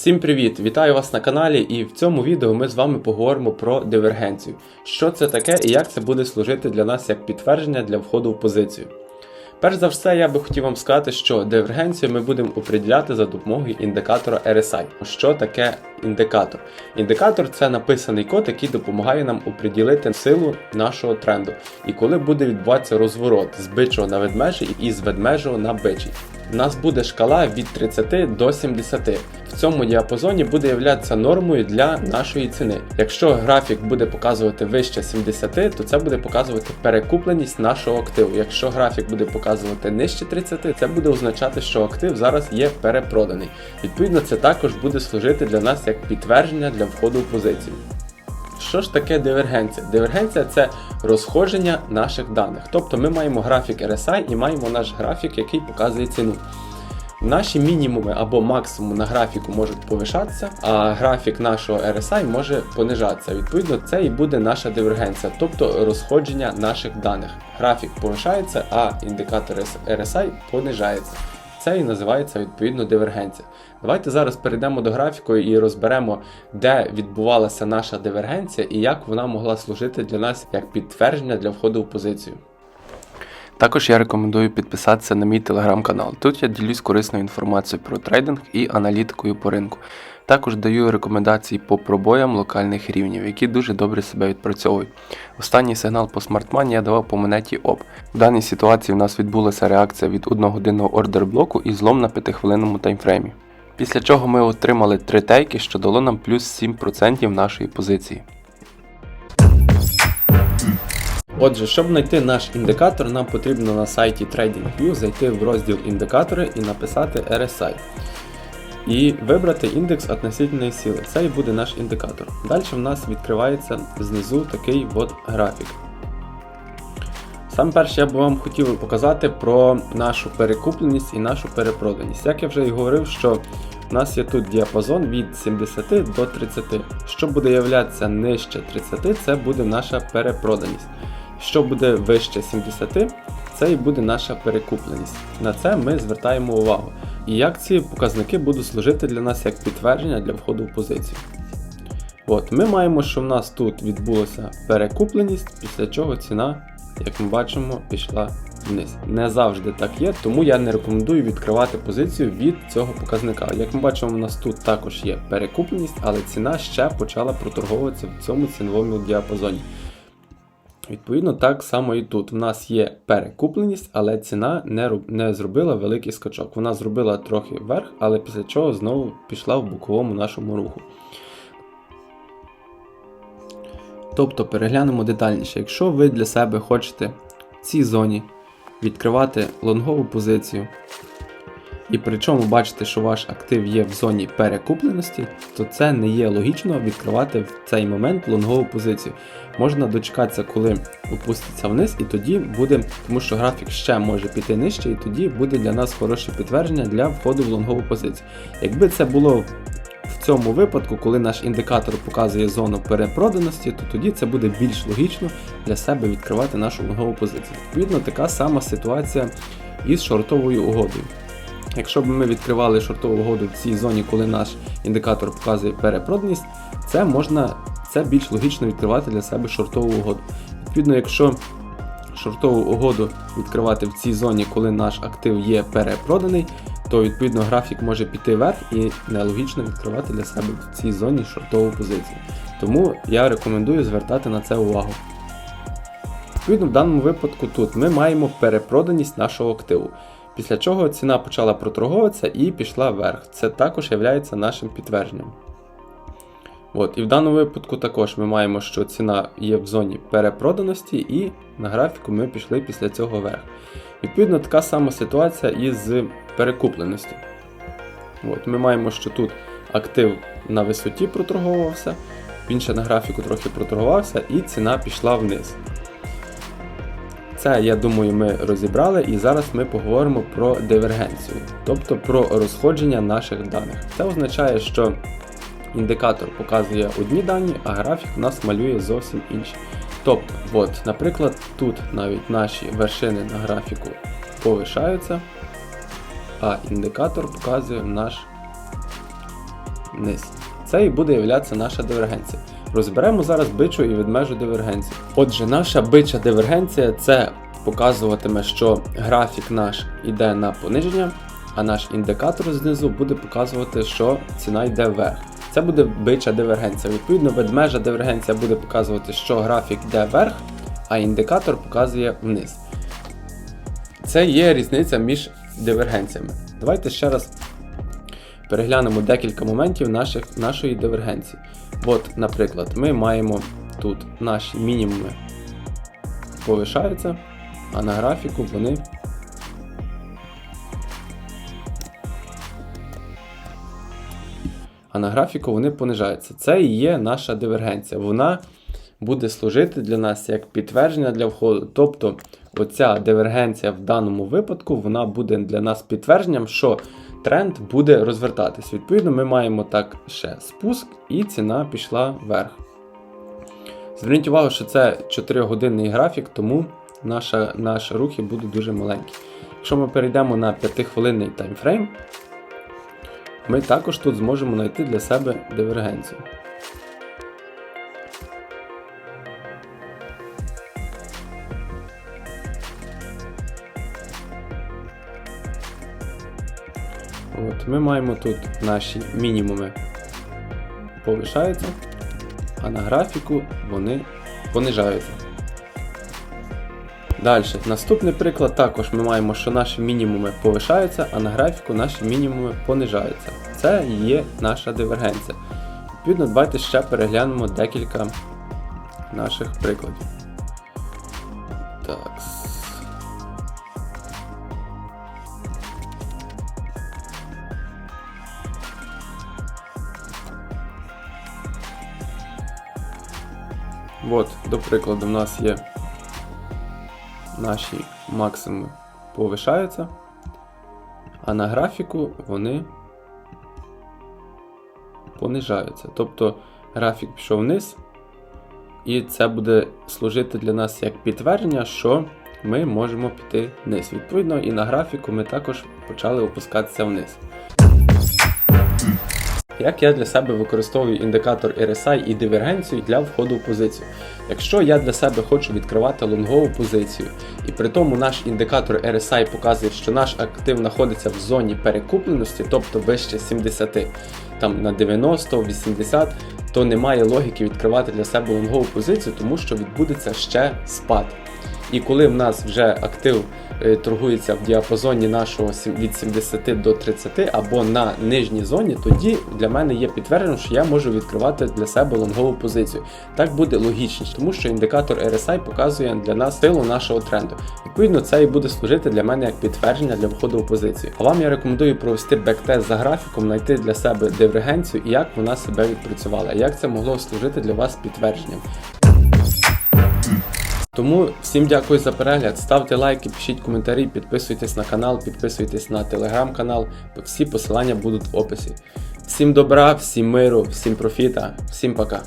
Всім привіт! Вітаю вас на каналі, і в цьому відео ми з вами поговоримо про дивергенцію. Що це таке і як це буде служити для нас як підтвердження для входу в позицію. Перш за все, я би хотів вам сказати, що дивергенцію ми будемо оприділяти за допомогою індикатора RSI. Що таке індикатор? Індикатор це написаний код, який допомагає нам оприділити силу нашого тренду. І коли буде відбуватися розворот з бичого на ведмежий і з ведмежого на бичий. У нас буде шкала від 30 до 70. Цьому діапазоні буде являтися нормою для нашої ціни. Якщо графік буде показувати вище 70, то це буде показувати перекупленість нашого активу. Якщо графік буде показувати нижче 30, це буде означати, що актив зараз є перепроданий. Відповідно, це також буде служити для нас як підтвердження для входу в позицію. Що ж таке дивергенція? Дивергенція це розходження наших даних. Тобто ми маємо графік RSI і маємо наш графік, який показує ціну. Наші мінімуми або максимум на графіку можуть повишатися, а графік нашого RSI може понижатися. Відповідно, це і буде наша дивергенція, тобто розходження наших даних. Графік повишається, а індикатор RSI понижається. Це і називається відповідно дивергенція. Давайте зараз перейдемо до графіку і розберемо, де відбувалася наша дивергенція і як вона могла служити для нас як підтвердження для входу в позицію. Також я рекомендую підписатися на мій телеграм-канал. Тут я ділюсь корисною інформацією про трейдинг і аналітикою по ринку. Також даю рекомендації по пробоям локальних рівнів, які дуже добре себе відпрацьовують. Останній сигнал по смартмані я давав по монеті ОП. В даній ситуації в нас відбулася реакція від 1 годинного ордер блоку і злом на 5-хвилинному таймфреймі. Після чого ми отримали 3 тейки, що дало нам плюс 7% нашої позиції. Отже, щоб знайти наш індикатор, нам потрібно на сайті TradingView зайти в розділ індикатори і написати RSI. І вибрати індекс относительної сили. Це і буде наш індикатор. Далі в нас відкривається знизу такий от графік. Саме перше я б вам хотів показати про нашу перекупленість і нашу перепроданість. Як я вже і говорив, що у нас є тут діапазон від 70 до 30. Що буде являтися нижче 30, це буде наша перепроданість. Що буде вище 70, це і буде наша перекупленість. На це ми звертаємо увагу. І як ці показники будуть служити для нас як підтвердження для входу в позицію. От, Ми маємо, що в нас тут відбулася перекупленість, після чого ціна, як ми бачимо, пішла вниз. Не завжди так є, тому я не рекомендую відкривати позицію від цього показника. Як ми бачимо, у нас тут також є перекупленість, але ціна ще почала проторговуватися в цьому ціновому діапазоні. Відповідно, так само і тут. У нас є перекупленість, але ціна не не зробила великий скачок. Вона зробила трохи вверх, але після чого знову пішла в боковому нашому руху. Тобто переглянемо детальніше, якщо ви для себе хочете в цій зоні відкривати лонгову позицію, і причому бачите, що ваш актив є в зоні перекупленості, то це не є логічно відкривати в цей момент лонгову позицію. Можна дочекатися, коли опуститься вниз, і тоді буде, тому що графік ще може піти нижче, і тоді буде для нас хороше підтвердження для входу в лонгову позицію. Якби це було в цьому випадку, коли наш індикатор показує зону перепроданості, то тоді це буде більш логічно для себе відкривати нашу лонгову позицію. Відповідно, така сама ситуація із шортовою угодою. Якщо б ми відкривали шортову угоду в цій зоні, коли наш індикатор показує перепроданість, це можна це більш логічно відкривати для себе шортову угоду. Відповідно, якщо шортову угоду відкривати в цій зоні, коли наш актив є перепроданий, то відповідно графік може піти вверх і нелогічно відкривати для себе в цій зоні шортову позицію. Тому я рекомендую звертати на це увагу. Відповідно, в даному випадку тут ми маємо перепроданість нашого активу. Після чого ціна почала проторговуватися і пішла вверх. Це також є нашим підтвердженням. От, І в даному випадку також ми маємо, що ціна є в зоні перепроданості, і на графіку ми пішли після цього вверх. Відповідно, така сама ситуація із перекупленістю. От, Ми маємо, що тут актив на висоті проторговувався, він ще на графіку трохи проторгувався, і ціна пішла вниз. Це, я думаю, ми розібрали, і зараз ми поговоримо про дивергенцію, тобто про розходження наших даних. Це означає, що індикатор показує одні дані, а графік у нас малює зовсім інші. Тобто, от, наприклад, тут навіть наші вершини на графіку повишаються, а індикатор показує наш вниз. Це і буде являтися наша дивергенція. Розберемо зараз бичу і ведмежу дивергенцію. Отже, наша бича дивергенція це показуватиме, що графік наш йде на пониження, а наш індикатор знизу буде показувати, що ціна йде вверх. Це буде бича дивергенція. Відповідно, ведмежа дивергенція буде показувати, що графік йде вверх, а індикатор показує вниз. Це є різниця між дивергенціями. Давайте ще раз переглянемо декілька моментів наших, нашої дивергенції. От, наприклад, ми маємо тут наші мінімуми повишаються, а на графіку вони а на графіку вони понижаються. Це і є наша дивергенція. Вона буде служити для нас як підтвердження для входу. Тобто, оця дивергенція в даному випадку вона буде для нас підтвердженням, що тренд буде розвертатись. Відповідно, ми маємо так ще спуск, і ціна пішла вверх. Зверніть увагу, що це 4-годинний графік, тому наша, наші рухи будуть дуже маленькі. Якщо ми перейдемо на 5-хвилинний таймфрейм, ми також тут зможемо знайти для себе дивергенцію. От, ми маємо тут наші мінімуми повишаються, а на графіку вони понижаються. Далі, наступний приклад також ми маємо, що наші мінімуми повишаються, а на графіку наші мінімуми понижаються. Це є наша дивергенція. Відповідно, давайте ще переглянемо декілька наших прикладів. Так. От, до прикладу, у нас є наші максимуми повишаються, а на графіку вони понижаються. Тобто графік пішов вниз, і це буде служити для нас як підтвердження, що ми можемо піти вниз. Відповідно, і на графіку ми також почали опускатися вниз. Як я для себе використовую індикатор RSI і дивергенцію для входу в позицію. Якщо я для себе хочу відкривати лонгову позицію, і при тому наш індикатор RSI показує, що наш актив знаходиться в зоні перекупленості, тобто вище 70, там на 90, 80, то немає логіки відкривати для себе лонгову позицію, тому що відбудеться ще спад. І коли в нас вже актив е, торгується в діапазоні нашого від 70 до 30 або на нижній зоні, тоді для мене є підтверджено, що я можу відкривати для себе лонгову позицію. Так буде логічніше, тому що індикатор RSI показує для нас силу нашого тренду. Відповідно, це і буде служити для мене як підтвердження для входу в позицію. А вам я рекомендую провести бек-тест за графіком, знайти для себе дивергенцію і як вона себе відпрацювала, як це могло служити для вас підтвердженням. Тому всім дякую за перегляд. Ставте лайки, пишіть коментарі, підписуйтесь на канал, підписуйтесь на телеграм-канал. Всі посилання будуть в описі. Всім добра, всім миру, всім профіта, всім пока.